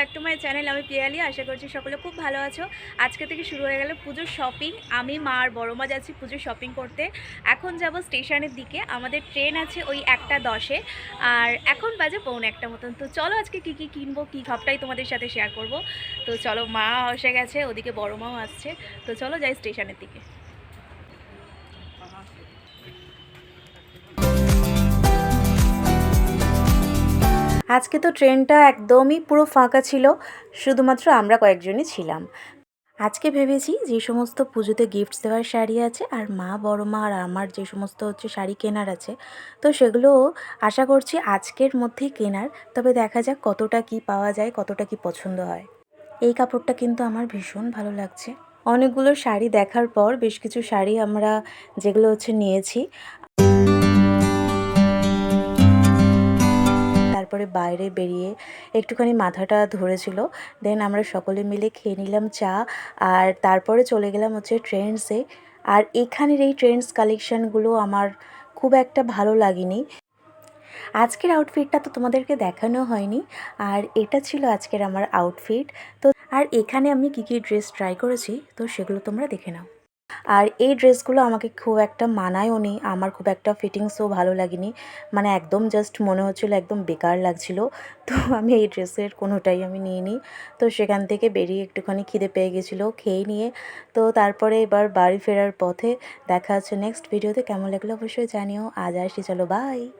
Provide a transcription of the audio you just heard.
Finally আশা করছি সকলে খুব ভালো আছো। আজকে থেকে শুরু হয়ে গেল পুজোর শপিং আমি, মা আর বড় মা যাচ্ছি পুজোর শপিং করতে। এখন যাব স্টেশনের দিকে। আমাদের ট্রেন আছে ওই একটা দশে। আর এখন বাজে পৌনে একটা মতন। তো চলো আজকে কী কী কিনবো, কী সবটাই তোমাদের সাথে শেয়ার করব। তো চলো মা এসে গেছে, ওদিকে বড় মাও আসছে। তো চলো যাই স্টেশনের দিকে। আজকে তো ট্রেনটা একদমই পুরো ফাঁকা ছিল, শুধুমাত্র আমরা কয়েকজনই ছিলাম। আজকে ভেবেছি যে সমস্ত পুজোতে গিফটস দেওয়ার শাড়ি আছে, আর মা, বড় মা, আর আমার যে সমস্ত হচ্ছে শাড়ি কেনার আছে, তো সেগুলো আশা করছি আজকের মধ্যেই কেনার, তবে দেখা যাক কতটা কি পাওয়া যায়, কতটা কি পছন্দ হয়। এই কাপড়টা কিন্তু আমার ভীষণ ভালো লাগছে। অনেকগুলো শাড়ি দেখার পর বেশ কিছু শাড়ি আমরা যেগুলো হচ্ছে নিয়েছি বাইরে বেরিয়ে একটুখানি মাথাটা ধরেছিল। দেন আমরা সকলে মিলে খেয়ে নিলাম চা আর তারপরে চলে গেলাম হচ্ছে ট্রেন্ডসে আর এখানের এই ট্রেন্ডস কালেকশানগুলো আমার খুব একটা ভালো লাগেনি। আজকের আউটফিটটা তো তোমাদেরকে দেখানো হয়নি। আর এটা ছিল আজকের আমার আউটফিট তো আর এখানে আমি কী কী ড্রেস ট্রাই করেছি, তো সেগুলো তোমরা দেখে নাও। আর এই ড্রেসগুলো আমাকে খুব একটা মানায়ও নি। আমার খুব একটা ফিটিংসও ভালো লাগেনি। মানে একদম জাস্ট মনে হচ্ছিল একদম বেকার লাগছিল। তো আমি এই ড্রেসের কোনোটাই আমি নিয়ে নিইনি। তো সেখান থেকে বেরিয়ে একটুখানি খিদে পেয়ে গেছিল, খেয়ে নিয়ে। তো তারপরে এবার বাড়ি ফেরার পথে দেখা হচ্ছে নেক্সট ভিডিওতে কেমন লাগল অবশ্যই জানিও। আজ আসি চলো বাই